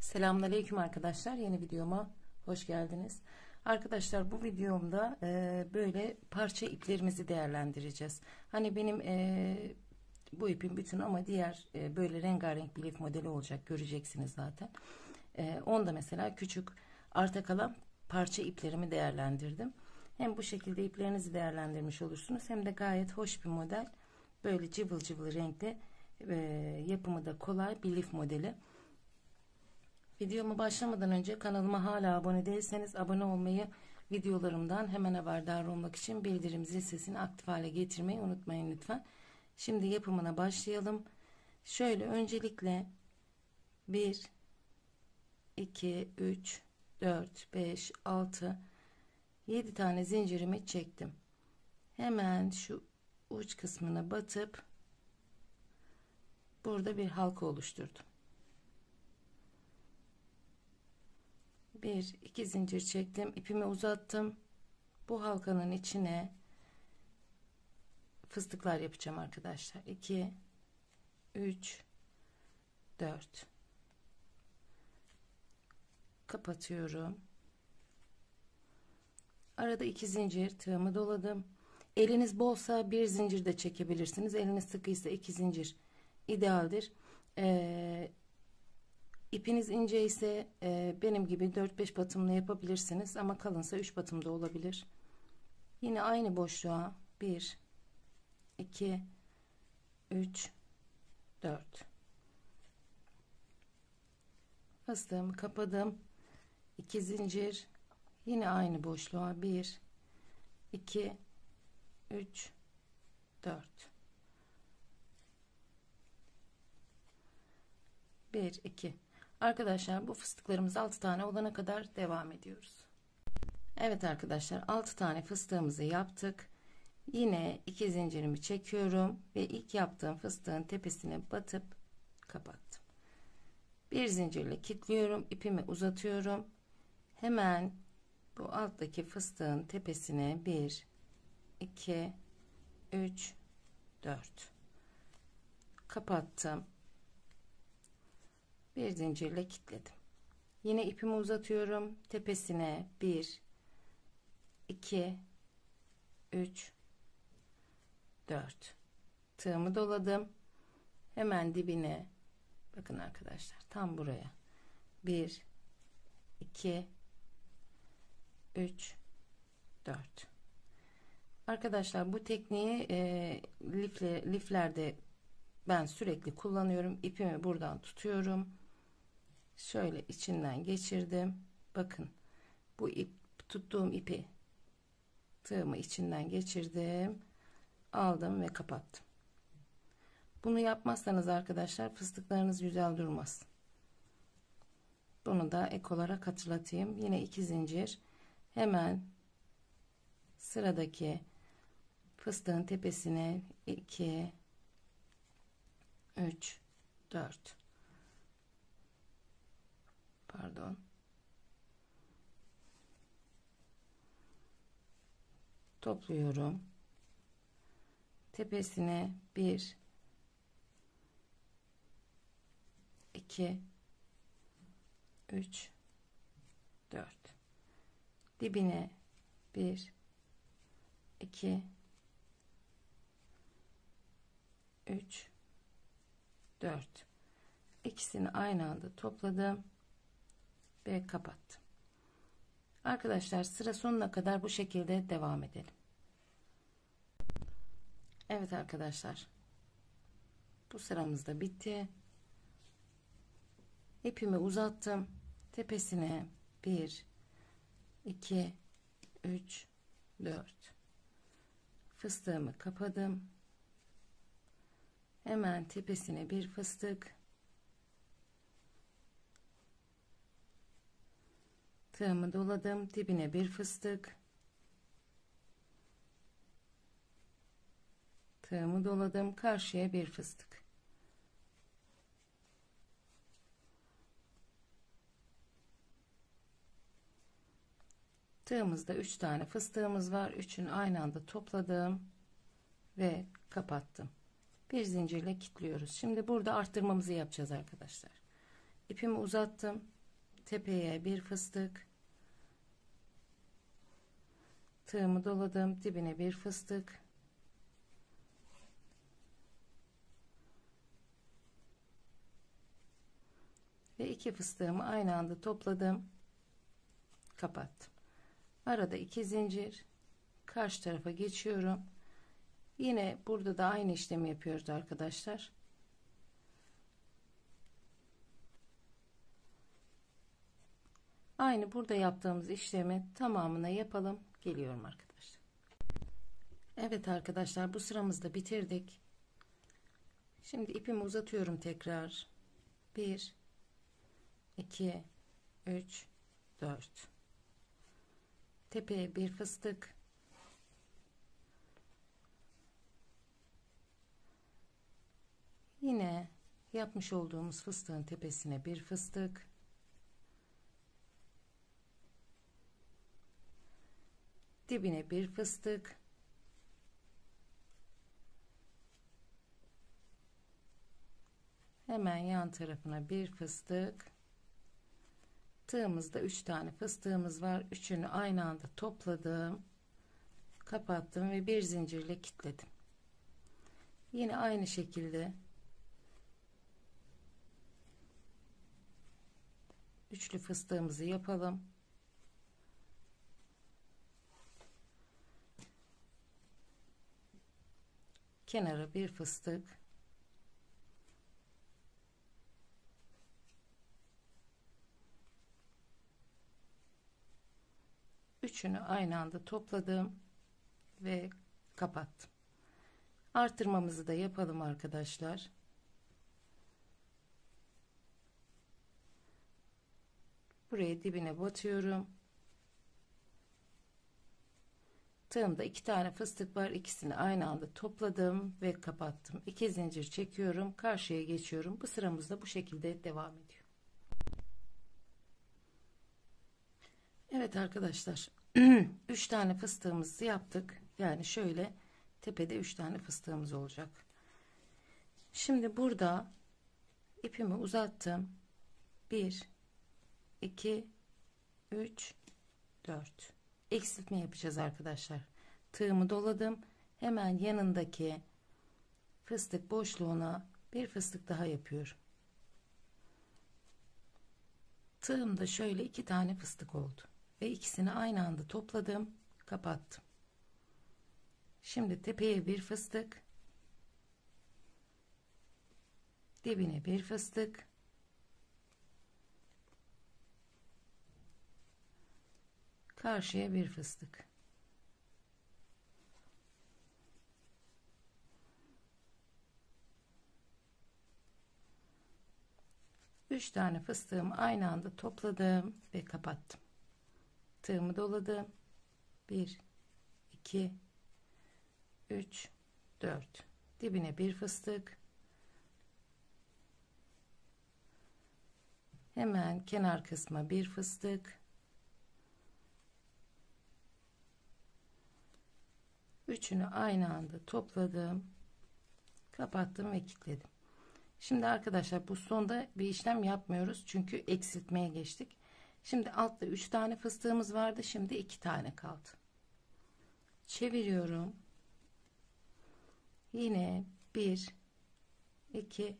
Selamünaleyküm arkadaşlar. Yeni videoma hoş geldiniz. Arkadaşlar bu videomda e, böyle parça iplerimizi değerlendireceğiz. Hani benim e, bu ipin bütün ama diğer e, böyle rengarenk bir lif modeli olacak. Göreceksiniz zaten. E, onda mesela küçük arta kalan parça iplerimi değerlendirdim. Hem bu şekilde iplerinizi değerlendirmiş olursunuz hem de gayet hoş bir model. Böyle cıvıl cıvıl renkli e, yapımı da kolay bir lif modeli. Videomu başlamadan önce kanalıma hala abone değilseniz abone olmayı, videolarımdan hemen haberdar olmak için bildirim zil sesini aktif hale getirmeyi unutmayın lütfen. Şimdi yapımına başlayalım. Şöyle öncelikle 1 2 3 4 5 6 7 tane zincirimi çektim. Hemen şu uç kısmına batıp burada bir halka oluşturdum. Bir iki zincir çektim ipimi uzattım. Bu halkanın içine fıstıklar yapacağım arkadaşlar. 2 3 4 kapatıyorum. Arada iki zincir tığımı doladım. Eliniz bolsa bir zincir de çekebilirsiniz. Eliniz sıkıysa iki zincir idealdir. Ee, İpiniz ince ise e, benim gibi 4-5 batımla yapabilirsiniz ama kalınsa 3 batımda olabilir. Yine aynı boşluğa 1 2 3 4 fıstığımı kapadım. 2 zincir yine aynı boşluğa 1 2 3 4 1 2 Arkadaşlar bu fıstıklarımız 6 tane olana kadar devam ediyoruz. Evet arkadaşlar 6 tane fıstığımızı yaptık. Yine 2 zincirimi çekiyorum ve ilk yaptığım fıstığın tepesine batıp kapattım. Bir zincirle kilitliyorum. ipimi uzatıyorum. Hemen bu alttaki fıstığın tepesine 1 2 3 4 kapattım bir zincirle kilitledim. Yine ipimi uzatıyorum. Tepesine 1 2 3 4 tığımı doladım. Hemen dibine bakın arkadaşlar tam buraya. 1 2 3 4 arkadaşlar bu tekniği e, lifle, liflerde ben sürekli kullanıyorum. İpimi buradan tutuyorum şöyle içinden geçirdim. Bakın bu ip tuttuğum ipi tığımı içinden geçirdim aldım ve kapattım. Bunu yapmazsanız arkadaşlar fıstıklarınız güzel durmaz. Bunu da ek olarak hatırlatayım. Yine iki zincir. Hemen sıradaki fıstığın tepesine 2 3 4 pardon. Topluyorum. Tepesine 1 2 3 4 dibine 1 2 3 4 ikisini aynı anda topladım ve kapattım. Arkadaşlar sıra sonuna kadar bu şekilde devam edelim. Evet arkadaşlar. Bu sıramız da bitti. İpimi uzattım. Tepesine 1 2 3 4 fıstığımı kapadım. Hemen tepesine bir fıstık tığımı doladım dibine bir fıstık. Tığımı doladım karşıya bir fıstık. Tığımızda 3 tane fıstığımız var. Üçünü aynı anda topladım ve kapattım. Bir zincirle kilitliyoruz. Şimdi burada arttırmamızı yapacağız arkadaşlar. İpimi uzattım. Tepeye bir fıstık tığımı doladım dibine bir fıstık. Ve iki fıstığımı aynı anda topladım. Kapattım. Arada iki zincir. Karşı tarafa geçiyorum. Yine burada da aynı işlemi yapıyoruz arkadaşlar. Aynı burada yaptığımız işlemi tamamına yapalım geliyorum arkadaşlar. Evet arkadaşlar bu sıramızda bitirdik. Şimdi ipimi uzatıyorum tekrar. 1 2 3 4 tepeye bir fıstık. Yine yapmış olduğumuz fıstığın tepesine bir fıstık dibine bir fıstık. Hemen yan tarafına bir fıstık. Tığımızda 3 tane fıstığımız var. Üçünü aynı anda topladım. Kapattım ve bir zincirle kilitledim. Yine aynı şekilde üçlü fıstığımızı yapalım kenara bir fıstık. Üçünü aynı anda topladım ve kapattım. Artırmamızı da yapalım arkadaşlar. Buraya dibine batıyorum tığımda iki tane fıstık var ikisini aynı anda topladım ve kapattım. İki zincir çekiyorum karşıya geçiyorum. Bu sıramızda bu şekilde devam ediyor. Evet arkadaşlar 3 tane fıstığımızı yaptık. Yani şöyle tepede 3 tane fıstığımız olacak. Şimdi burada ipimi uzattım. 1 2 3 4 eksiltme yapacağız arkadaşlar. Tığımı doladım. Hemen yanındaki fıstık boşluğuna bir fıstık daha yapıyorum. Tığımda şöyle iki tane fıstık oldu ve ikisini aynı anda topladım kapattım. Şimdi tepeye bir fıstık dibine bir fıstık karşıya bir fıstık. Üç tane fıstığımı aynı anda topladım ve kapattım. Tığımı doladım. 1 2 3 4 dibine bir fıstık. Hemen kenar kısma bir fıstık üçünü aynı anda topladım kapattım ve kilitledim. Şimdi arkadaşlar bu sonda bir işlem yapmıyoruz çünkü eksiltmeye geçtik. Şimdi altta 3 tane fıstığımız vardı şimdi 2 tane kaldı. Çeviriyorum. Yine 1 2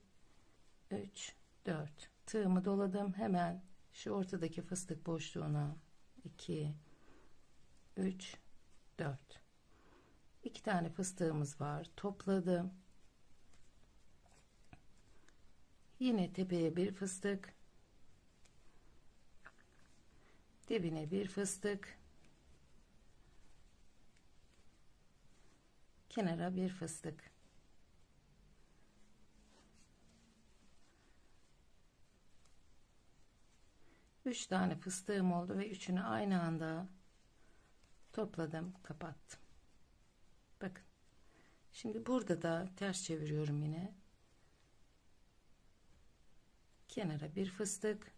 3 4 tığımı doladım. Hemen şu ortadaki fıstık boşluğuna 2 3 4 iki tane fıstığımız var. Topladım. Yine tepeye bir fıstık. Dibine bir fıstık. Kenara bir fıstık. Üç tane fıstığım oldu ve üçünü aynı anda topladım kapattım bakın şimdi burada da ters çeviriyorum yine kenara bir fıstık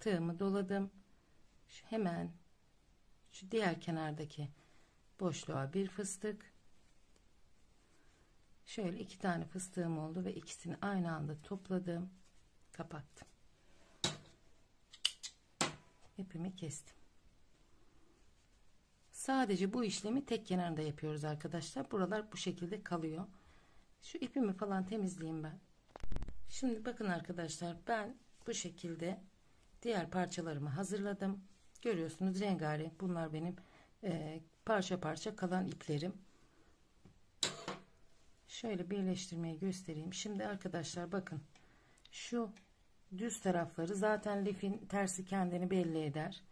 tığımı doladım şu hemen şu diğer kenardaki boşluğa bir fıstık Şöyle iki tane fıstığım oldu ve ikisini aynı anda topladım. Kapattım. İpimi kestim. Sadece bu işlemi tek kenarında yapıyoruz arkadaşlar. Buralar bu şekilde kalıyor. Şu ipimi falan temizleyeyim ben. Şimdi bakın arkadaşlar ben bu şekilde diğer parçalarımı hazırladım. Görüyorsunuz rengarenk. Bunlar benim e, parça parça kalan iplerim. Şöyle birleştirmeyi göstereyim. Şimdi arkadaşlar bakın. Şu düz tarafları zaten lifin tersi kendini belli eder.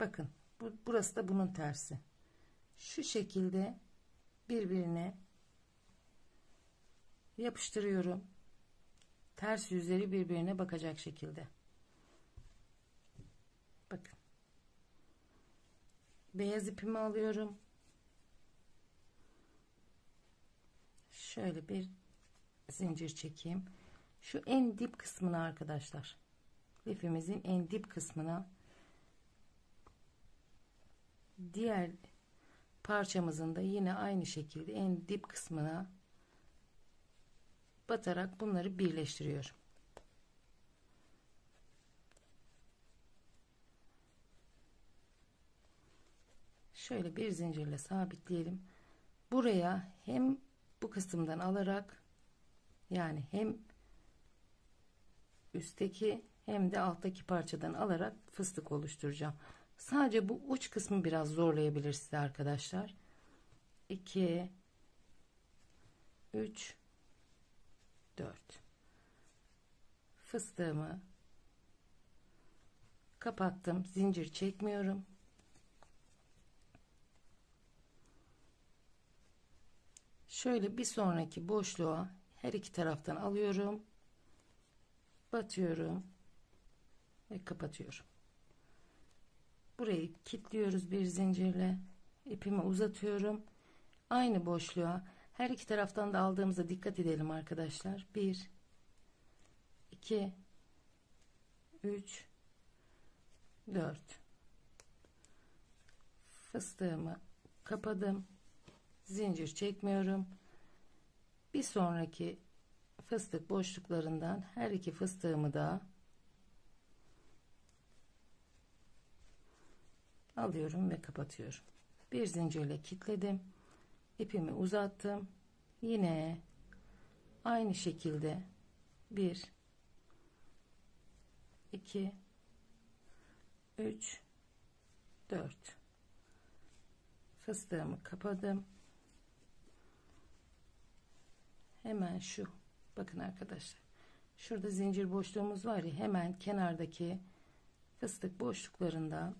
Bakın bu, burası da bunun tersi. Şu şekilde birbirine yapıştırıyorum. Ters yüzleri birbirine bakacak şekilde. Bakın. Beyaz ipimi alıyorum. Şöyle bir zincir çekeyim. Şu en dip kısmına arkadaşlar. Lifimizin en dip kısmına diğer parçamızın da yine aynı şekilde en dip kısmına batarak bunları birleştiriyorum. Şöyle bir zincirle sabitleyelim. Buraya hem bu kısımdan alarak yani hem üstteki hem de alttaki parçadan alarak fıstık oluşturacağım. Sadece bu uç kısmı biraz zorlayabilir size arkadaşlar. 2 3 4 fıstığımı kapattım. Zincir çekmiyorum. Şöyle bir sonraki boşluğa her iki taraftan alıyorum. Batıyorum ve kapatıyorum. Burayı kilitliyoruz bir zincirle. ipimi uzatıyorum. Aynı boşluğa her iki taraftan da aldığımıza dikkat edelim arkadaşlar. 1 2 3 4 Fıstığımı kapadım. Zincir çekmiyorum. Bir sonraki fıstık boşluklarından her iki fıstığımı da alıyorum ve kapatıyorum. Bir zincirle kilitledim. ipimi uzattım. Yine aynı şekilde 1 2 3 4 fıstığımı kapadım. Hemen şu bakın arkadaşlar. Şurada zincir boşluğumuz var ya hemen kenardaki fıstık boşluklarından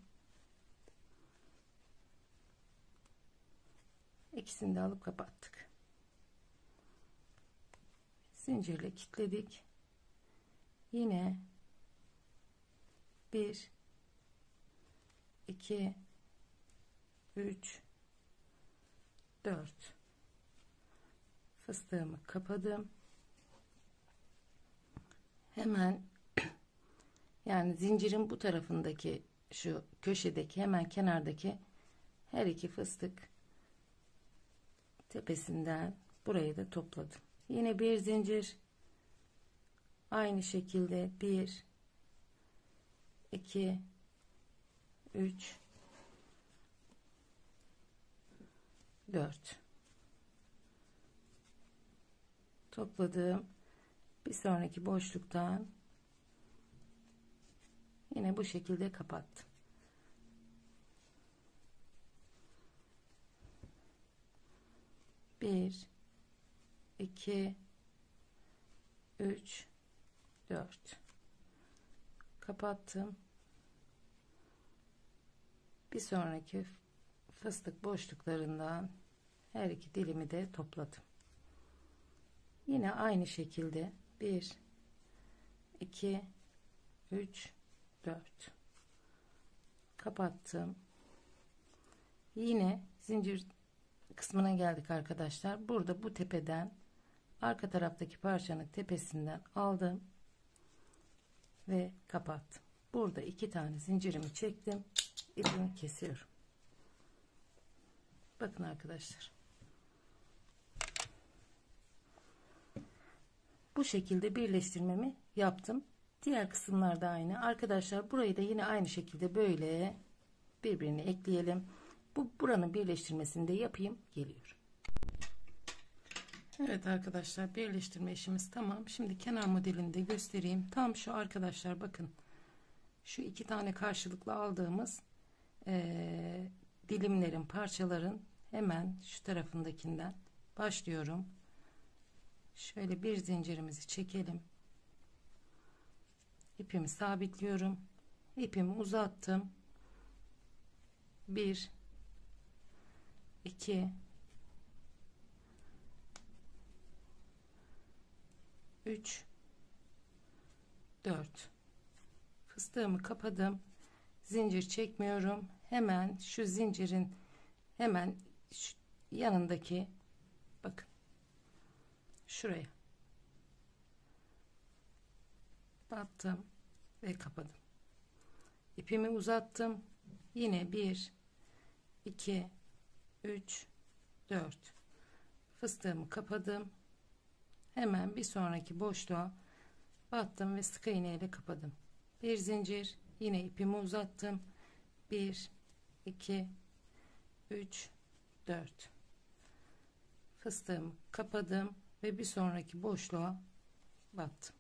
ikisini de alıp kapattık. Zincirle kilitledik. Yine 1 2 3 4 fıstığımı kapadım. Hemen yani zincirin bu tarafındaki şu köşedeki hemen kenardaki her iki fıstık tepesinden burayı da topladım. Yine bir zincir aynı şekilde 1 2 3 4 topladım. Bir sonraki boşluktan yine bu şekilde kapattım bir 2 3 4 kapattım. Bir sonraki fıstık boşluklarından her iki dilimi de topladım. Yine aynı şekilde 1 2 3 4 kapattım. Yine zincir kısmına geldik arkadaşlar burada bu tepeden arka taraftaki parçanın tepesinden aldım ve kapattım burada iki tane zincirimi çektim ipimi kesiyorum Bakın arkadaşlar. Bu şekilde birleştirmemi yaptım. Diğer kısımlar da aynı. Arkadaşlar burayı da yine aynı şekilde böyle birbirine ekleyelim. Bu buranın birleştirmesini de yapayım. Geliyor. Evet arkadaşlar birleştirme işimiz tamam. Şimdi kenar modelini de göstereyim. Tam şu arkadaşlar bakın. Şu iki tane karşılıklı aldığımız ee, dilimlerin parçaların hemen şu tarafındakinden başlıyorum. Şöyle bir zincirimizi çekelim. İpimi sabitliyorum. İpimi uzattım. 1 2 3 4 fıstığımı kapadım. Zincir çekmiyorum. Hemen şu zincirin hemen şu yanındaki bakın şuraya. Battım ve kapadım. İpimi uzattım. Yine 1 2 3 4 fıstığımı kapadım. Hemen bir sonraki boşluğa battım ve sık iğne ile kapadım. Bir zincir yine ipimi uzattım. 1 2 3 4 fıstığımı kapadım ve bir sonraki boşluğa battım.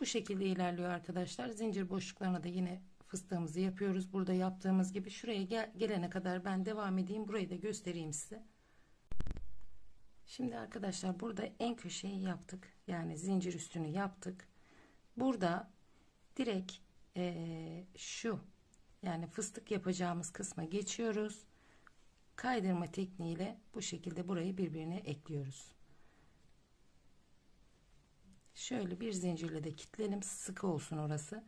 Bu şekilde ilerliyor arkadaşlar. Zincir boşluklarına da yine fıstığımızı yapıyoruz burada yaptığımız gibi şuraya gel gelene kadar ben devam edeyim burayı da göstereyim size Şimdi arkadaşlar burada en köşeyi yaptık. Yani zincir üstünü yaptık. Burada direkt ee, şu yani fıstık yapacağımız kısma geçiyoruz. Kaydırma tekniğiyle bu şekilde burayı birbirine ekliyoruz. Şöyle bir zincirle de kilitleyelim. Sıkı olsun orası.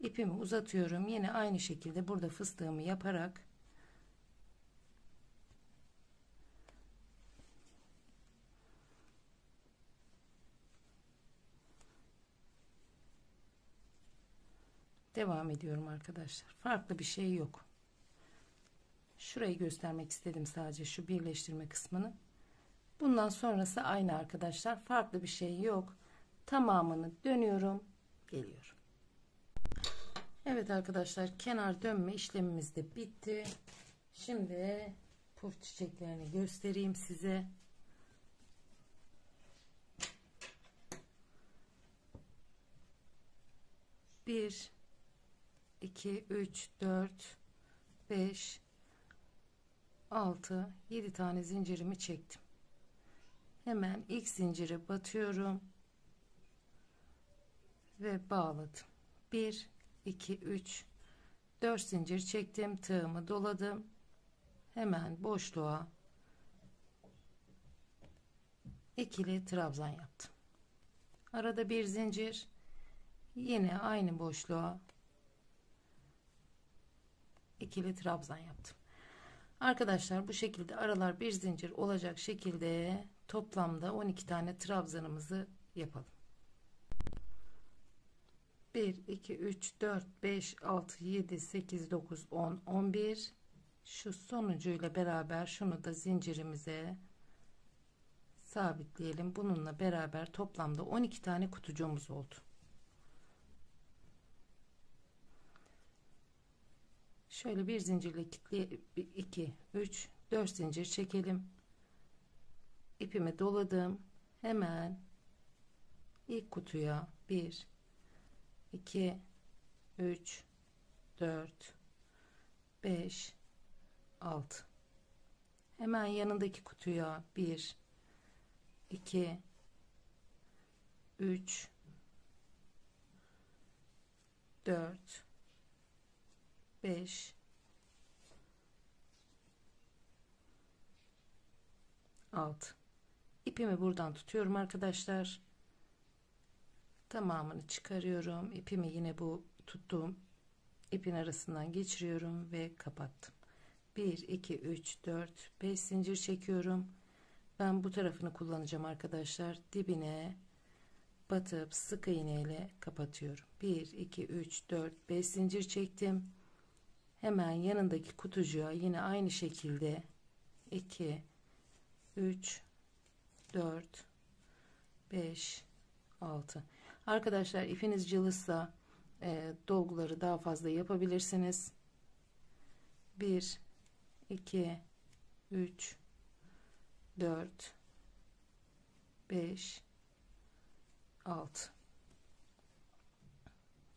İpimi uzatıyorum. Yine aynı şekilde burada fıstığımı yaparak devam ediyorum arkadaşlar. Farklı bir şey yok. Şurayı göstermek istedim sadece şu birleştirme kısmını. Bundan sonrası aynı arkadaşlar. Farklı bir şey yok. Tamamını dönüyorum. Geliyorum Evet arkadaşlar kenar dönme işlemimiz de bitti. Şimdi puf çiçeklerini göstereyim size. Bir 2 3 4 5 6 7 tane zincirimi çektim. Hemen ilk zincire batıyorum ve bağladım. 1 2 3 4 zincir çektim tığımı doladım hemen boşluğa ikili trabzan yaptım arada bir zincir yine aynı boşluğa ikili trabzan yaptım. Arkadaşlar bu şekilde aralar bir zincir olacak şekilde toplamda 12 tane trabzanımızı yapalım. 1 2 3 4 5 6 7 8 9 10 11 şu sonucuyla beraber şunu da zincirimize sabitleyelim. Bununla beraber toplamda 12 tane kutucuğumuz oldu. şöyle bir zincirle kitle 2 3 4 zincir çekelim ipimi doladım hemen ilk kutuya 1 2 3 4 5 6 hemen yanındaki kutuya 1 2 3 4 5 6 ipimi buradan tutuyorum arkadaşlar tamamını çıkarıyorum. İpimi yine bu tuttuğum ipin arasından geçiriyorum ve kapattım. 1 2 3 4 5 zincir çekiyorum. Ben bu tarafını kullanacağım arkadaşlar. Dibine batıp sık iğne ile kapatıyorum. 1 2 3 4 5 zincir çektim. Hemen yanındaki kutucuğa yine aynı şekilde 2 3 4 5 6 arkadaşlar ipiniz cılızsa e, dolguları daha fazla yapabilirsiniz. 1 2 3 4 5 6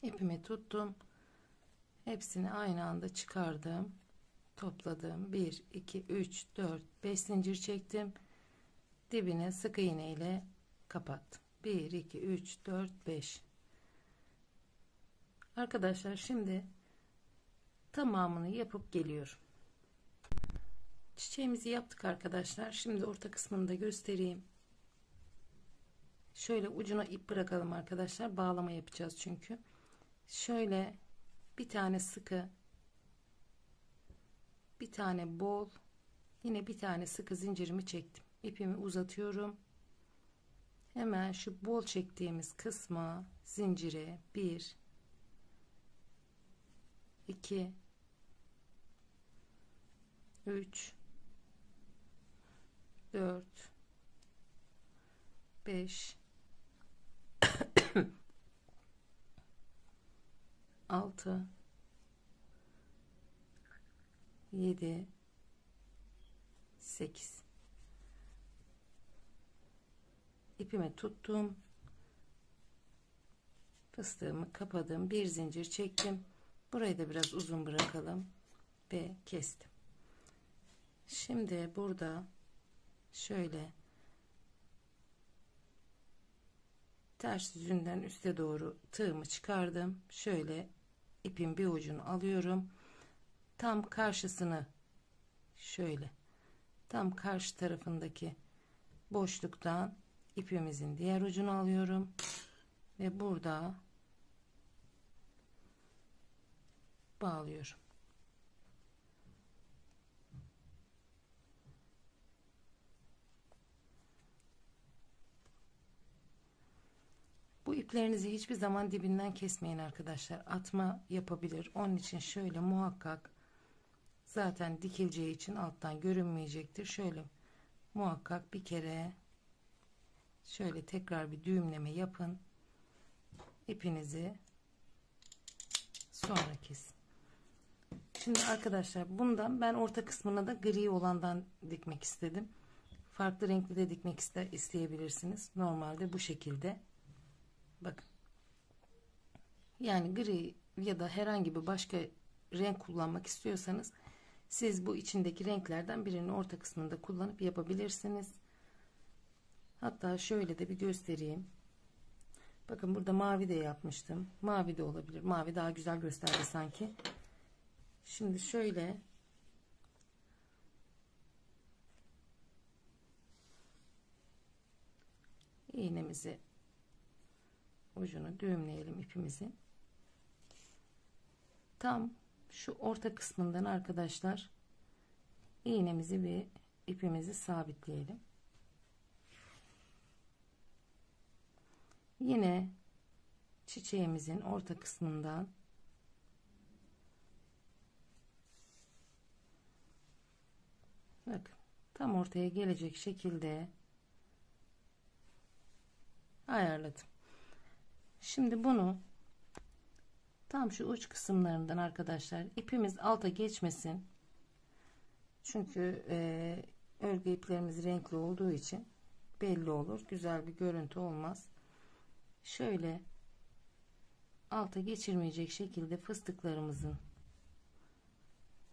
ipimi tuttum. Hepsini aynı anda çıkardım topladım. 1 2 3 4 5 zincir çektim. Dibine sık iğne ile kapattım 1 2 3 4 5 arkadaşlar şimdi tamamını yapıp geliyorum. Çiçeğimizi yaptık arkadaşlar. Şimdi orta kısmını da göstereyim. Şöyle ucuna ip bırakalım arkadaşlar. Bağlama yapacağız çünkü. Şöyle bir tane sıkı bir tane bol yine bir tane sıkı zincirimi çektim. İpimi uzatıyorum hemen şu bol çektiğimiz kısma zincire 1 2 3 4 5 6 7 8 ipimi tuttum. Fıstığımı kapadım. Bir zincir çektim. Burayı da biraz uzun bırakalım ve kestim. Şimdi burada şöyle ters yüzünden üste doğru tığımı çıkardım. Şöyle ipin bir ucunu alıyorum. Tam karşısını şöyle tam karşı tarafındaki boşluktan ipimizin diğer ucunu alıyorum ve burada bağlıyorum Bu iplerinizi hiçbir zaman dibinden kesmeyin arkadaşlar. Atma yapabilir. Onun için şöyle muhakkak zaten dikileceği için alttan görünmeyecektir. Şöyle muhakkak bir kere şöyle tekrar bir düğümleme yapın. İpinizi sonra kesin. Şimdi arkadaşlar bundan ben orta kısmına da gri olandan dikmek istedim. Farklı renkli de dikmek ister, isteyebilirsiniz. Normalde bu şekilde. Bakın. Yani gri ya da herhangi bir başka renk kullanmak istiyorsanız siz bu içindeki renklerden birini orta kısmında kullanıp yapabilirsiniz. Hatta şöyle de bir göstereyim. Bakın burada mavi de yapmıştım. Mavi de olabilir. Mavi daha güzel gösterdi sanki. Şimdi şöyle iğnemizi ucunu düğümleyelim ipimizi. Tam şu orta kısmından arkadaşlar iğnemizi bir ipimizi sabitleyelim. Yine çiçeğimizin orta kısmından bakın tam ortaya gelecek şekilde ayarladım. Şimdi bunu tam şu uç kısımlarından arkadaşlar ipimiz alta geçmesin. Çünkü e, örgü iplerimiz renkli olduğu için belli olur. Güzel bir görüntü olmaz. Şöyle alta geçirmeyecek şekilde fıstıklarımızın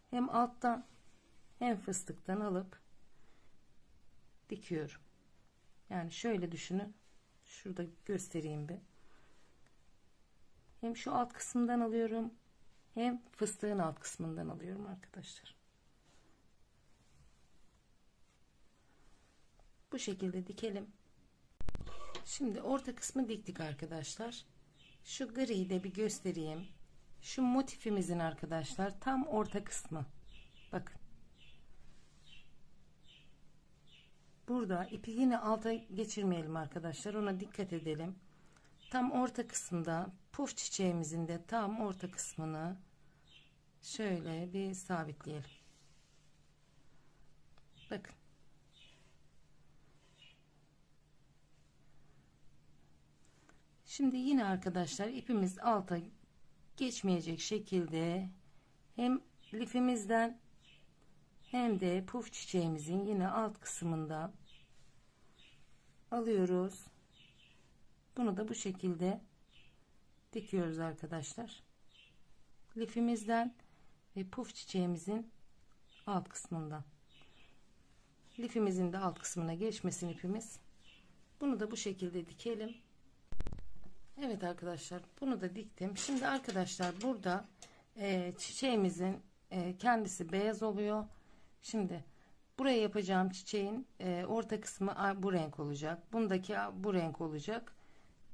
hem alttan hem fıstıktan alıp dikiyorum. Yani şöyle düşünün. Şurada göstereyim bir. Hem şu alt kısmından alıyorum hem fıstığın alt kısmından alıyorum arkadaşlar. Bu şekilde dikelim. Şimdi orta kısmı diktik arkadaşlar. Şu griyi de bir göstereyim. Şu motifimizin arkadaşlar tam orta kısmı. Bakın. Burada ipi yine alta geçirmeyelim arkadaşlar. Ona dikkat edelim. Tam orta kısımda puf çiçeğimizin de tam orta kısmını şöyle bir sabitleyelim. Bakın. Şimdi yine arkadaşlar ipimiz alta geçmeyecek şekilde hem lifimizden hem de puf çiçeğimizin yine alt kısmında alıyoruz. Bunu da bu şekilde dikiyoruz arkadaşlar. Lifimizden ve puf çiçeğimizin alt kısmından. Lifimizin de alt kısmına geçmesin ipimiz. Bunu da bu şekilde dikelim. Evet arkadaşlar bunu da diktim. Şimdi arkadaşlar burada e, çiçeğimizin e, kendisi beyaz oluyor. Şimdi buraya yapacağım çiçeğin e, orta kısmı bu renk olacak. Bundaki bu renk olacak.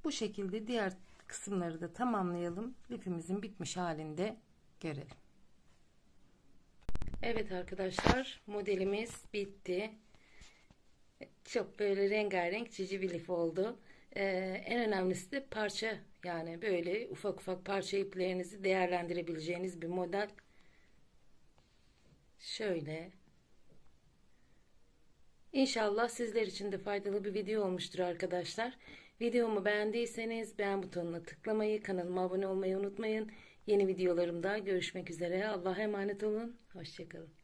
Bu şekilde diğer kısımları da tamamlayalım. Lifimizin bitmiş halinde görelim. Evet arkadaşlar modelimiz bitti. Çok böyle rengarenk cici bir lif oldu. Ee, en önemlisi de parça yani böyle ufak ufak parça iplerinizi değerlendirebileceğiniz bir model. Şöyle. İnşallah sizler için de faydalı bir video olmuştur arkadaşlar. Videomu beğendiyseniz beğen butonuna tıklamayı, kanalıma abone olmayı unutmayın. Yeni videolarımda görüşmek üzere. Allah'a emanet olun. Hoşçakalın.